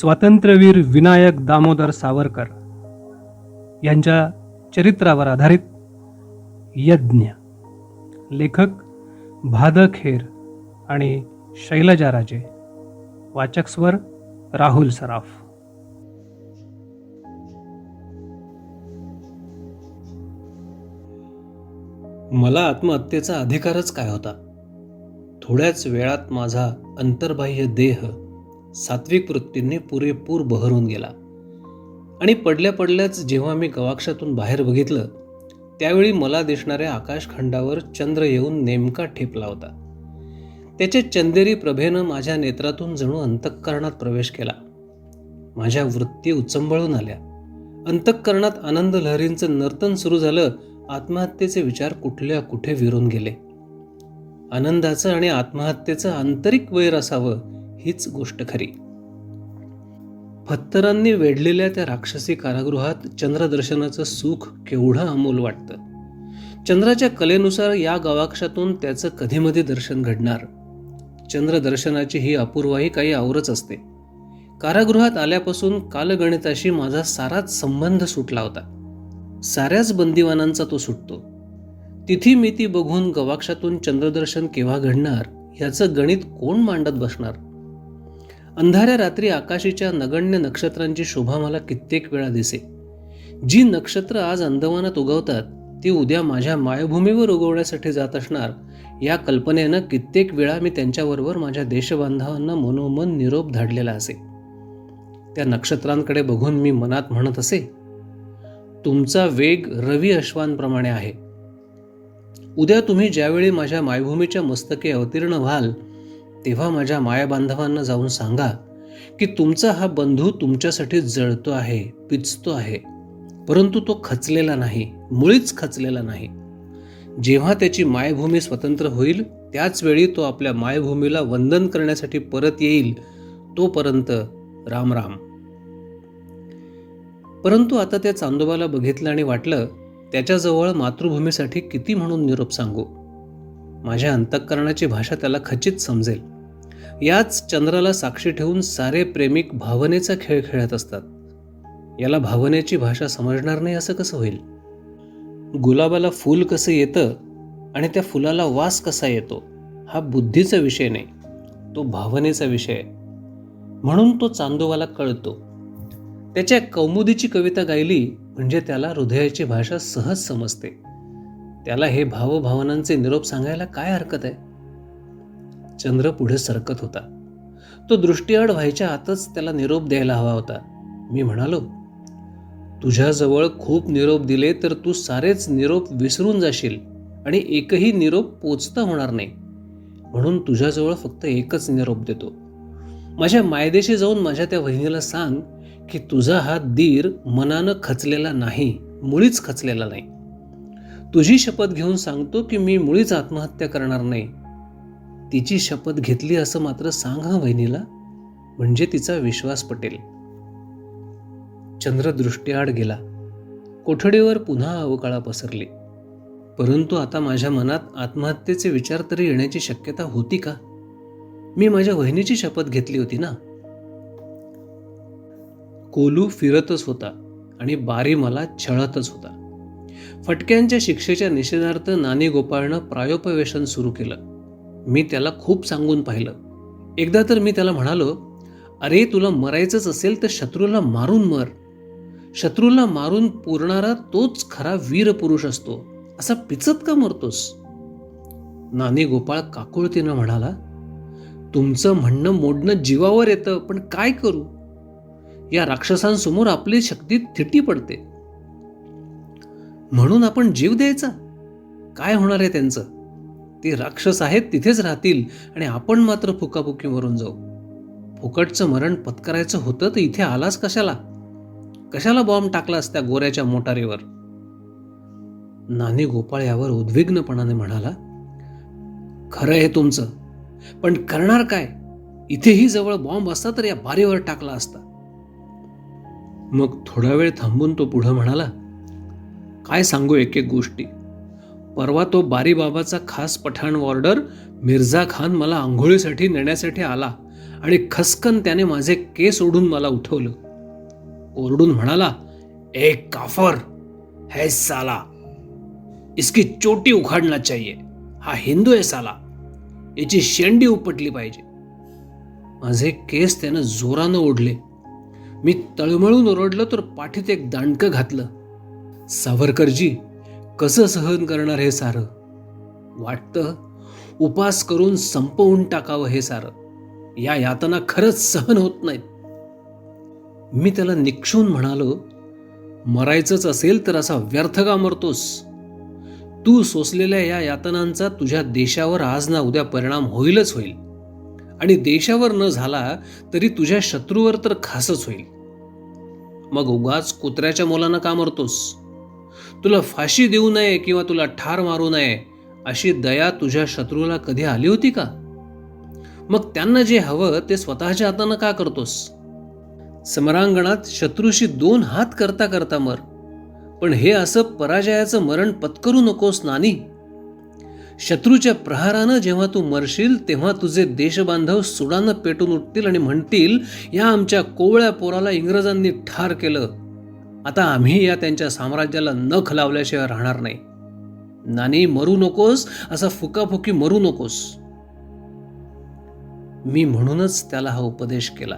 स्वातंत्र्यवीर विनायक दामोदर सावरकर यांच्या चरित्रावर आधारित यज्ञ. लेखक भादखेर आणि शैलजा राजे. वाचक स्वर राहुल सराफ. मला आत्महत्येचा अधिकारच काय होता? थोड्याच वेळात माझा अंतर्बाह्य देह सात्विक वृत्तींनी पुरेपूर बहरून गेला. आणि पडल्या पडल्याच जेव्हा मी गवाक्षातून बाहेर बघितलं त्यावेळी मला दिसणाऱ्या आकाशखंडावर चंद्र येऊन नेमका ठेपला होता. त्याच्या चंदेरी प्रभेनं माझ्या नेत्रातून जणू अंतःकरणात प्रवेश केला. माझ्या वृत्ती उचंबळून आल्या. अंतःकरणात आनंद लहरींचं नर्तन सुरू झालं आत्महत्येचे विचार कुठल्या कुठे विरून गेले. आनंदाचं आणि आत्महत्येचं आंतरिक वैर असावं हीच गोष्ट खरी. फत्तरांनी वेढलेल्या त्या राक्षसी कारागृहात चंद्रदर्शनाचं सुख केवढं अमोल वाटतं. चंद्राच्या कलेनुसार या गवाक्षातून त्याचं कधीमध्ये दर्शन घडणार. चंद्रदर्शनाची ही अपूर्वाही काही आवरच असते. कारागृहात आल्यापासून कालगणिताशी माझा साराच संबंध सुटला होता. साऱ्याच बंदिवानांचा तो सुटतो. तिथी मिती बघून गवाक्षातून चंद्रदर्शन केव्हा घडणार याचं गणित कोण मांडत बसणार? अंधाऱ्या रात्री आकाशीच्या नगण्य नक्षत्रांची शोभा मला कित्येक वेळा दिसे. जी नक्षत्र आज अंदमानात उगवतात ती उद्या माझ्या मायभूमीवर उगवण्यासाठी जात असणार या कल्पनेनं कित्येक वेळा मी त्यांच्याबरोबर माझ्या देशबांधवांना मनोमन निरोप धाडलेला असे. त्या नक्षत्रांकडे बघून मी मनात म्हणत असे तुमचा वेग रवी अश्वांप्रमाणे आहे. उद्या तुम्ही ज्यावेळी माझ्या मायभूमीच्या मस्तके अवतीर्ण व्हाल तेव्हा माझ्या मायाबांधवांना जाऊन सांगा की तुमचा हा बंधू तुमच्यासाठी जळतो आहे पिचतो आहे. परंतु तो खचलेला नाही मुळीच खचलेला नाही. जेव्हा त्याची मायभूमी स्वतंत्र होईल त्याच वेळी तो आपल्या मायभूमीला वंदन करण्यासाठी परत येईल तोपर्यंत राम राम. परंतु आता त्या चांदोबाला बघितलं आणि वाटलं त्याच्याजवळ मातृभूमीसाठी किती म्हणून निरोप सांगू? माझ्या अंतःकरणाची भाषा त्याला खचित समजेल. याच चंद्राला साक्षी ठेवून सारे प्रेमिक भावनेचा खेळ खेळत असतात. याला भावनेची भाषा समजणार नाही असं कसं होईल? गुलाबाला फूल कसं येतं आणि त्या फुलाला वास कसा येतो हा बुद्धीचा विषय नाही तो भावनेचा विषय आहे. म्हणून तो चांदोवाला कळतो. त्याच्या कौमुदीची कविता गायली म्हणजे त्याला हृदयाची भाषा सहज समजते. त्याला हे भावभावनांचे निरोप सांगायला काय हरकत आहे? चंद्र पुढे सरकत होता. तो दृष्टीआड व्हायच्या आतच त्याला निरोप द्यायला हवा होता. मी म्हणालो तुझ्याजवळ खूप निरोप दिले तर तू सारेच निरोप विसरून जाशील आणि एकही निरोप पोचता होणार नाही. म्हणून तुझ्याजवळ फक्त एकच निरोप देतो. माझ्या मायदेशी जाऊन माझ्या त्या वहिनीला सांग की तुझा हा दीर मनानं खचलेला नाही मुळीच खचलेला नाही. तुझी शपथ घेऊन सांगतो की मी मुळीच आत्महत्या करणार नाही. तिची शपथ घेतली असं मात्र सांग हा वहिनीला म्हणजे तिचा विश्वास पटेल. चंद्र दृष्टीआड गेला. कोठडीवर पुन्हा अवकाळा पसरली. परंतु आता माझ्या मनात आत्महत्येचे विचार तरी येण्याची शक्यता होती का? मी माझ्या वहिनीची शपथ घेतली होती ना? कोलू फिरतच होता आणि बारी मला छळतच होता. फटक्यांच्या शिक्षेच्या निषेधार्थ नानी गोपाळनं प्रायोपवेशन सुरू केलं. मी त्याला खूप सांगून पाहिलं. एकदा तर मी त्याला म्हणालो अरे तुला मरायचंच असेल तर शत्रूला मारून मर. शत्रूला मारून पुरणारा तोच खरा वीर पुरुष असतो. असा पिचत का मरतोस? नानी गोपाळ काकुळतीनं म्हणाला तुमचं म्हणणं मोडणं जीवावर येतं पण काय करू? या राक्षसांसमोर आपली शक्ती थिटी पडते. म्हणून आपण जीव द्यायचा. काय होणार आहे त्यांचं? ते राक्षस आहेत तिथेच राहतील आणि आपण मात्र फुकाफुकी मरून जाऊ. फुकटचं मरण पत्करायचं होतं तर इथे आलास कशाला? कशाला बॉम्ब टाकलास त्या गोऱ्याच्या मोटारीवर? नानी गोपाळ यावर उद्विग्नपणाने म्हणाला खरं आहे तुमचं पण करणार काय? इथेही जवळ बॉम्ब असता तर या बारीवर टाकला असता. मग थोडा वेळ थांबून तो पुढं म्हणाला काय सांगू एक एक गोष्टी? परवा तो बारीबाबाचा खास पठाण वॉर्डर मिर्झा खान मला आंघोळीसाठी नेण्यासाठी आला आणि खसकन त्याने माझे केस ओढून मला उठवलं. ओरडून म्हणाला एक काफर है साला. इसकी चोटी उखाडना चाहिए. हा हिंदू आहे साला. याची शेंडी उपटली पाहिजे. माझे केस त्यानं जोरानं ओढले. मी तळमळून ओरडलं तर पाठीत एक दांडकं घातलं. सावरकरजी कसं सहन करणार हे सारं? वाटतं उपास करून संपवून टाकावं हे सारं. या यातना खरंच सहन होत नाहीत. मी त्याला निक्षून म्हणालो मरायचंच असेल तर असा व्यर्थ का मरतोस? तू सोसलेल्या या यातनांचा तुझ्या देशावर आज ना उद्या परिणाम होईलच होईल. आणि देशावर न झाला तरी तुझ्या शत्रूवर तर खासच होईल. मग उगाच कुत्र्याच्या मुलांना का मरतोस? तुला फाशी देऊ नये किंवा तुला ठार मारू नये अशी दया तुझ्या शत्रूला कधी आली होती का? मग त्यांना जे हवं ते स्वतःच्या हातानं का करतोस? समरांगणात शत्रूशी दोन हात करता करता मर. पण हे असं पराजयाचं मरण पत्करू नकोस नानी. शत्रूच्या प्रहारानं जेव्हा तू मरशील तेव्हा तुझे देशबांधव सुडानं पेटून उठतील आणि म्हणतील या आमच्या कोवळ्या पोराला इंग्रजांनी ठार केलं. आता आम्ही या त्यांच्या साम्राज्याला नख लावल्याशिवाय राहणार नाही. नानी मरू नकोस असा फुकाफुकी मरू नकोस. मी म्हणूनच त्याला हा उपदेश केला.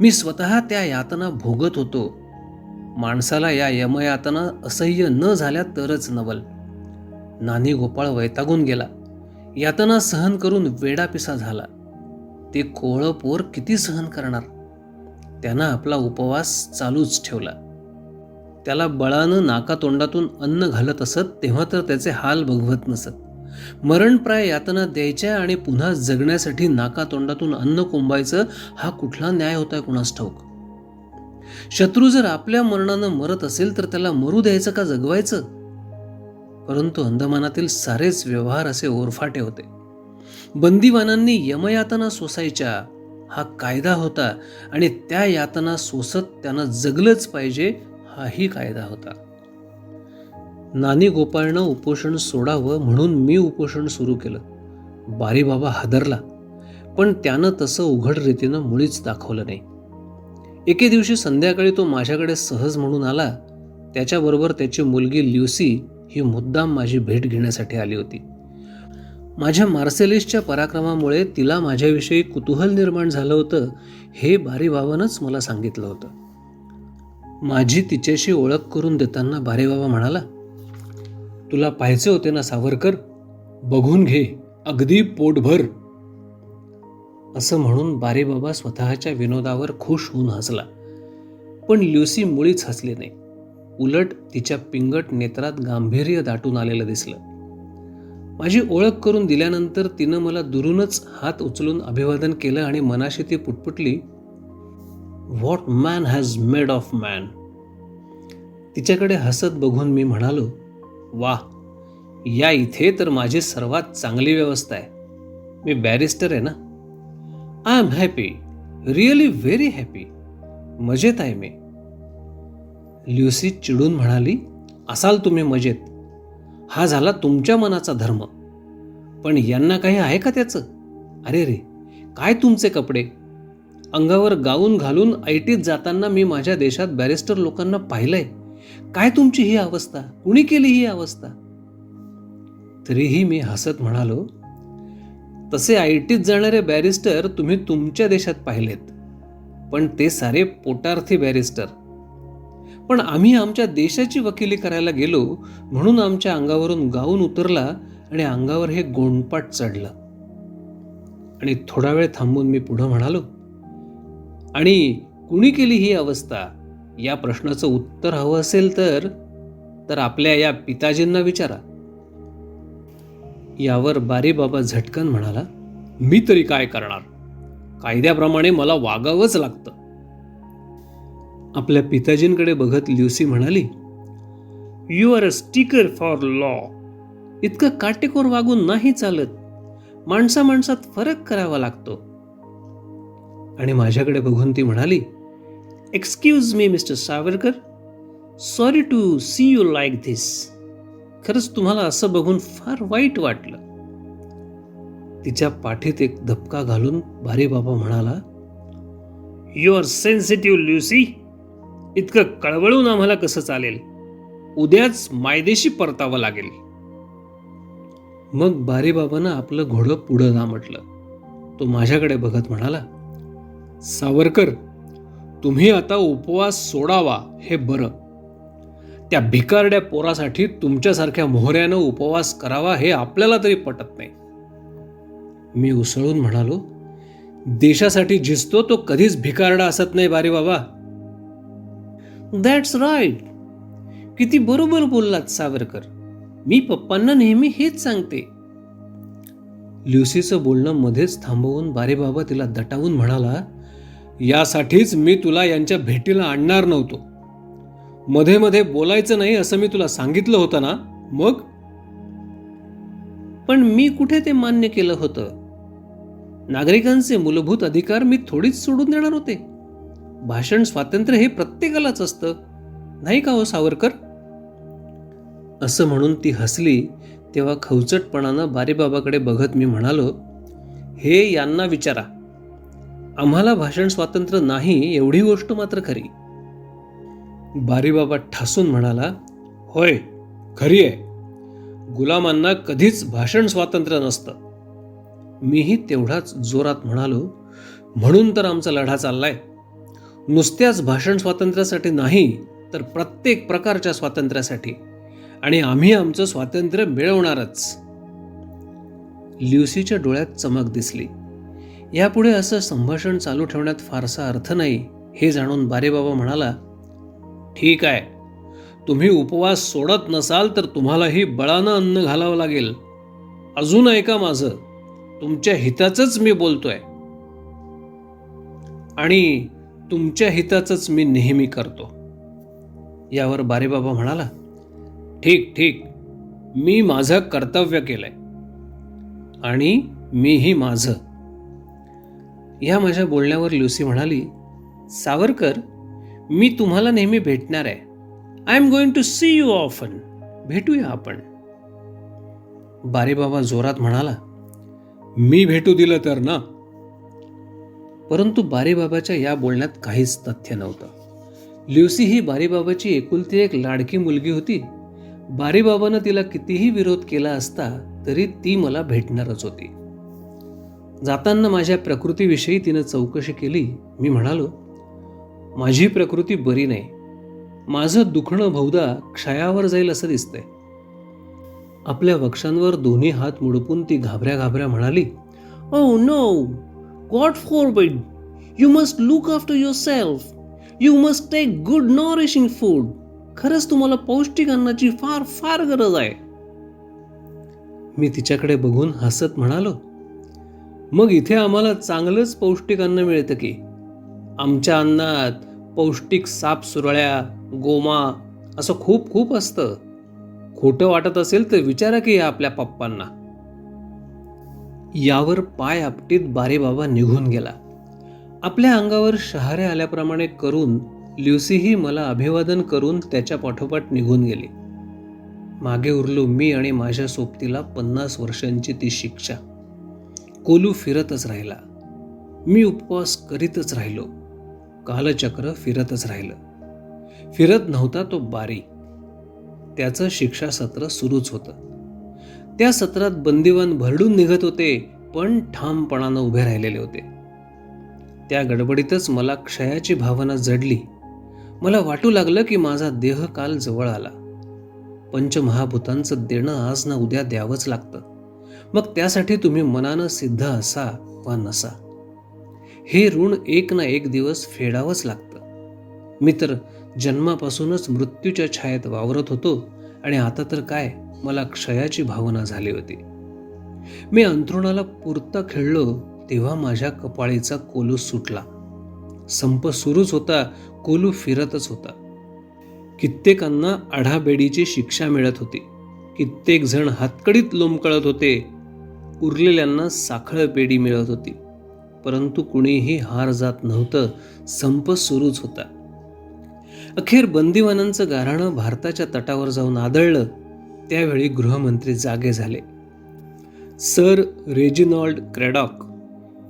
मी स्वतः त्या यातना भोगत होतो. माणसाला या यमयातना असह्य न झाल्या तरच नवल. नानी गोपाळ वैतागून गेला. यातना सहन करून वेडापिसा झाला. ते कोळं पोर किती सहन करणार? त्यानं आपला उपवास चालूच ठेवला. त्याला बळानं नाकातोंडातून अन्न घालत असत तेव्हा तर त्याचे हाल बघवत नसत. मरणप्राय यातना द्यायच्या आणि पुन्हा जगण्यासाठी नाकातोंडातून अन्न कोंबायचं हा कुठला न्याय होता कुणास ठाऊक? शत्रू जर आपल्या मरणानं मरत असेल तर त्याला मरू द्यायचं का जगवायचं? परंतु अंदमानातील सारेच व्यवहार असे ओरफाटे होते. बंदीवानांनी यमयातना सोसायच्या हा कायदा होता आणि त्या यातना सोसत त्यानं जगलंच पाहिजे हाही कायदा होता. नानी गोपाळनं उपोषण सोडावं म्हणून मी उपोषण सुरू केलं. बारीबाबा हादरला पण त्यानं तसं उघड रीतीनं मुळीच दाखवलं नाही. एके दिवशी संध्याकाळी तो माझ्याकडे सहज म्हणून आला. त्याच्याबरोबर त्याची मुलगी ल्युसी ही मुद्दाम माझी भेट घेण्यासाठी आली होती. माझ्या मार्सेलिसच्या पराक्रमामुळे तिला माझ्याविषयी कुतूहल निर्माण झालं होतं हे बारीबाबानंच मला सांगितलं होतं. माझी तिच्याशी ओळख करून देताना बारेबाबा म्हणाला तुला पाहायचे होते ना सावरकर? बघून घे अगदी पोटभर. असं म्हणून बारेबाबा स्वतःच्या विनोदावर खुश होऊन हसला. पण ल्युसी मुळीच हसली नाही. उलट तिच्या पिंगट नेत्रात गांभीर्य दाटून आलेलं दिसलं. माझी ओळख करून दिल्यानंतर तिनं मला दुरूनच हात उचलून अभिवादन केलं आणि मनाशी ती पुटपुटली what man has made of man. तिच्याकडे हसत बघून मी म्हणालो वा या इथे तर माझी सर्वात चांगली व्यवस्था आहे. मी बॅरिस्टर आहे ना? I am happy really very happy. मजेत आहे मी. ल्युसी चिडून म्हणाली असाल तुम्ही मजेत. हा झाला तुमच्या मनाचा धर्म. पण यांना काही आहे का त्याचं? अरे रे काय तुमचे कपडे? अंगावर गाऊन घालून ऐटीत जाताना मी माझ्या देशात बॅरिस्टर लोकांना पाहिलंय. काय तुमची ही अवस्था? कुणी केली ही अवस्था? तरीही मी हसत म्हणालो तसे ऐटीत जाणारे बॅरिस्टर तुम्ही तुमच्या देशात पाहिलेत. पण ते सारे पोटार्थी बॅरिस्टर. पण आम्ही आमच्या देशाची वकिली करायला गेलो म्हणून आमच्या अंगावरून गाऊन उतरला आणि अंगावर हे गोंडपाट चढलं. आणि थोडा वेळ थांबून मी पुढं म्हणालो आणि कुणी केली ही अवस्था? या प्रश्नाचं उत्तर हवं असेल तर तर आपल्या या पिताजींना विचारा. यावर बारीबाबा झटकन म्हणाला मी तरी काय करणार? कायद्याप्रमाणे मला वागावंच लागतं. आपल्या पिताजींकडे बघत ल्युसी म्हणाली you are a stickler for law इतकं काटेकोर वागून नाही चालत. माणसा माणसात फरक करावा लागतो. आणि माझ्याकडे बघून ती म्हणाली excuse me mister Savarkar sorry to see you like this खरंच तुम्हाला असं बघून फार वाईट वाटलं. तिच्या पाठीत एक धपका घालून भारी बाबा म्हणाला यू आर सेन्सिटिव्ह ल्युसी इतकं कळवळून आम्हाला कसं चालेल? उद्याच मायदेशी परतावं लागेल. मग बारीबाबानं आपलं घोडं पुढं ना म्हटलं तो माझ्याकडे बघत म्हणाला सावरकर तुम्ही आता उपवास सोडावा हे बरं. त्या भिकारड्या पोरासाठी तुमच्यासारख्या मोहऱ्यानं उपवास करावा हे आपल्याला तरी पटत नाही. मी उसळून म्हणालो देशासाठी झिजतो तो कधीच भिकारडा असत नाही बारे बाबा. दॅट्स राईट किती बरोबर बोललात सावरकर. मी पप्पांना नेहमी हेच सांगते. ल्युसीचं बोलणं मध्येच थांबवून बारेबाबा तिला दटावून म्हणाला यासाठीच मी तुला यांच्या भेटीला आणणार नव्हतो. मध्ये मध्ये बोलायचं नाही असं मी तुला सांगितलं होतं ना? मग? पण मी कुठे ते मान्य केलं होतं? नागरिकांचे मूलभूत अधिकार मी थोडीच सोडून देणार होते. भाषण स्वातंत्र्य हे प्रत्येकालाच असतं नाही का हो सावरकर? असं म्हणून ती हसली तेव्हा खवचटपणानं बारीबाबाकडे बघत मी म्हणालो हे यांना विचारा. आम्हाला भाषण स्वातंत्र्य नाही एवढी गोष्ट मात्र खरी. बारीबाबा ठासून म्हणाला होय खरी आहे. गुलामांना कधीच भाषण स्वातंत्र्य नसतं. मीही तेवढाच जोरात म्हणालो म्हणून तर आमचा लढा चाललाय. नुसत्याच भाषण स्वातंत्र्यासाठी नाही तर प्रत्येक प्रकारच्या स्वातंत्र्यासाठी. आणि आम्ही आमचं स्वातंत्र्य मिळवणारच. ल्युसीच्या डोळ्यात चमक दिसली. यापुढे असं संभाषण चालू ठेवण्यात फारसा अर्थ नाही हे जाणून बारेबाबा म्हणाला ठीक आहे. तुम्ही उपवास सोडत नसाल तर तुम्हालाही बळानं अन्न घालावं लागेल. अजून ऐका माझं? तुमच्या हिताचंच मी बोलतोय. आणि तुमच्या हिताचंच मी नेहमी करतो. यावर बारेबाबा म्हणाला ठीक ठीक. मी माझं कर्तव्य केलंय. आणि मीही माझं. या माझ्या बोलण्यावर ल्युसी म्हणाली सावरकर मी तुम्हाला नेहमी भेटणार आहे. I am going to see you often भेटूया आपण. बारेबाबा जोरात म्हणाला मी भेटू दिलं तर ना? परंतु बारेबाबाच्या या बोलण्यात काहीच तथ्य नव्हतं. ल्युसी ही बारीबाबाची एकुलती एक लाडकी मुलगी होती. बारीबाबानं तिला कितीही विरोध केला असता तरी ती मला भेटणारच होती. जाताना माझ्या प्रकृतीविषयी तिनं चौकशी केली. मी म्हणालो माझी प्रकृती बरी नाही. माझं दुखणं बहुधा क्षयावर जाईल असं दिसतंय. आपल्या वक्षांवर दोन्ही हात मुडपून ती घाबऱ्या घाबऱ्या म्हणाली ओ no God forbid you must look after yourself you must take good nourishing food खरंच तुम्हाला पौष्टिक अन्नाची फार फार गरज आहे. मी तिच्याकडे बघून हसत म्हणालो मग इथे आम्हाला चांगलंच पौष्टिक अन्न मिळतं की? आमच्या अन्नात पौष्टिक साप सुरळ्या गोमा असं खूप खूप असतं. खोटं वाटत असेल तर विचारा की या आपल्या पप्पांना. यावर पाय आपटीत बारेबाबा निघून गेला. आपल्या अंगावर शहारे आल्याप्रमाणे करून ल्युसीही मला अभिवादन करून त्याच्या पाठोपाठ निघून गेली. मागे उरलो मी आणि माझ्या सोबतीला पन्नास वर्षांची ती शिक्षा. कोलू फिरतच राहिला. मी उपवास करीतच राहिलो. कालचक्र फिरतच राहिलं. फिरत नव्हता तो बारी. त्याचं शिक्षा सत्र सुरूच होतं. त्या सत्रात बंदिवान भरडून निघत होते पण ठामपणानं उभे राहिलेले होते. त्या गडबडीतच मला क्षयाची भावना जडली. मला वाटू लागलं की माझा देह काल जवळ आला. पंचमहाभूतांचं देणं आज ना उद्या द्यावंच लागतं. मग त्यासाठी तुम्ही मनानं सिद्ध असा वा नसा. हे ऋण एक ना एक दिवस फेडावंच लागतं. मी तर जन्मापासूनच मृत्यूच्या छायेत वावरत होतो आणि आता तर काय मला क्षयाची भावना झाली होती. मी अंथरुणाला पुरता खेळलो तेव्हा माझ्या कपाळीचा कोलू सुटला. संप सुरूच होता कोलू फिरतच होता. कित्येकांना आढाबेडीची शिक्षा मिळत होती. कित्येक जण हातकडीत लोंबकळत होते. उरलेल्यांना साखळ पेढी मिळत होती. परंतु कुणीही हार जात नव्हतं संप सुरूच होता. अखेर बंदिवानांचं गाराणं भारताच्या तटावर जाऊन आदळलं त्यावेळी गृहमंत्री जागे झाले. सर रेजिनॉल्ड क्रॅडॉक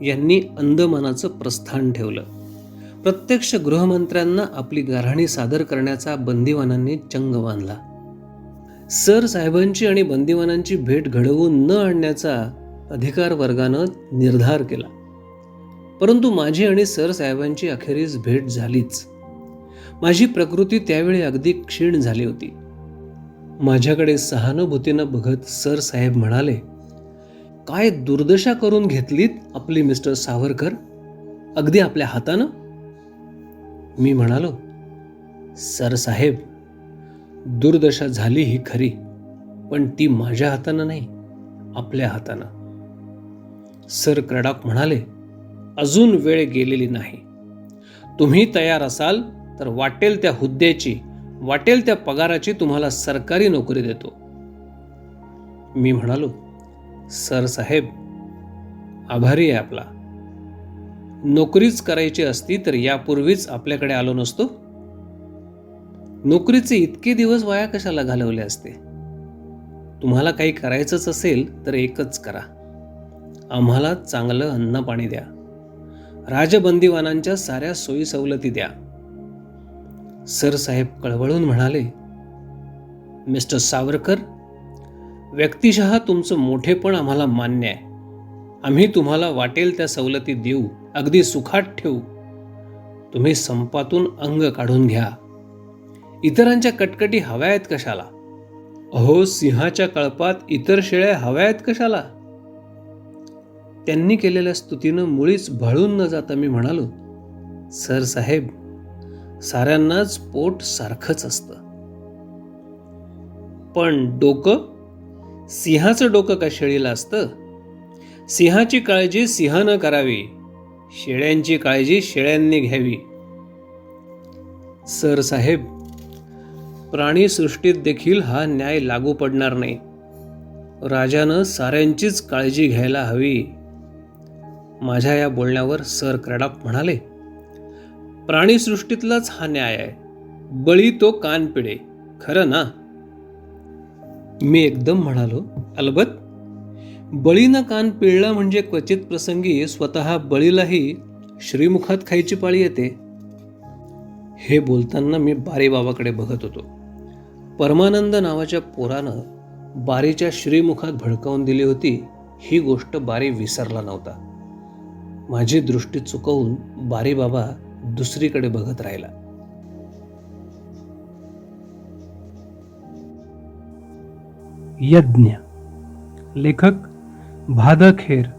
यांनी अंदमानाचं प्रस्थान ठेवलं. प्रत्यक्ष गृहमंत्र्यांना आपली गाराणी सादर करण्याचा बंदिवानांनी चंग बांधला. सर साहेबांची आणि बंदिवानांची भेट घडवून न आणण्याचा अधिकार वर्गानं निर्धार केला. परंतु माझी आणि सरसाहेबांची अखेरीस भेट झालीच. माझी प्रकृती त्यावेळी अगदी क्षीण झाली होती. माझ्याकडे सहानुभूतीनं बघत सर साहेब म्हणाले काय दुर्दशा करून घेतलीत आपली मिस्टर सावरकर? अगदी आपल्या हातानं? मी म्हणालो सरसाहेब दुर्दशा झाली ही खरी पण ती माझ्या हातानं नाही आपल्या हातानं. सर क्रडाक म्हणाले अजून वेळ गेलेली नाही. तुम्ही तयार असाल तर वाटेल त्या हुद्द्याची वाटेल त्या पगाराची तुम्हाला सरकारी नोकरी देतो. मी म्हणालो सर साहेब आभारी आहे आपला. नोकरीच करायची असती तर यापूर्वीच आपल्याकडे आलो नसतो. नोकरीचे इतके दिवस वाया कशाला घालवले असते? तुम्हाला काही करायचंच असेल तर एकच करा. आम्हाला चांगलं अन्न पाणी द्या. राजबंदीवानांच्या साऱ्या सोयी सवलती द्या. सर साहेब कळवळून म्हणाले मिस्टर सावरकर व्यक्तिशः तुमचं मोठेपण आम्हाला मान्य आहे. आम्ही तुम्हाला वाटेल त्या सवलती देऊ. अगदी सुखात ठेवू तुम्ही संपातून अंग काढून घ्या. इतरांच्या कटकटी हव्या आहेत कशाला? अहो सिंहाच्या कळपात इतर शेळ्या हव्या आहेत कशाला? त्यांनी केलेल्या स्तुतीनं मुळीच भळून न जाता मी म्हणालो सर साहेब साऱ्यांनाच पोट सारखंच असतं. पण डोकं? सिंहाचं डोकं का शेळीला असतं? सिंहाची काळजी सिंहानं करावी शेळ्यांची काळजी शेळ्यांनी घ्यावी. सर साहेब प्राणीसृष्टीत देखील हा न्याय लागू पडणार नाही. राजानं साऱ्यांचीच काळजी घ्यायला हवी. माझ्या या बोलण्यावर सर क्रॅडॉक म्हणाले प्राणीसृष्टीतलाच हा न्याय आहे. बळी तो कान पिढे खरं ना? मी एकदम म्हणालो अलबत बळीनं कान पिळला म्हणजे क्वचित प्रसंगी स्वतः बळीलाही श्रीमुखात खायची पाळी येते. हे बोलताना मी बारीबाबाकडे बघत होतो. परमानंद नावाच्या पोरानं बारीच्या श्रीमुखात भडकावून दिली होती. ही गोष्ट बारी विसरला नव्हता. माझी दृष्टी चुकवून बारीबाबा दुसरीकडे बघत राहिला. यज्ञ. लेखक भादखेर.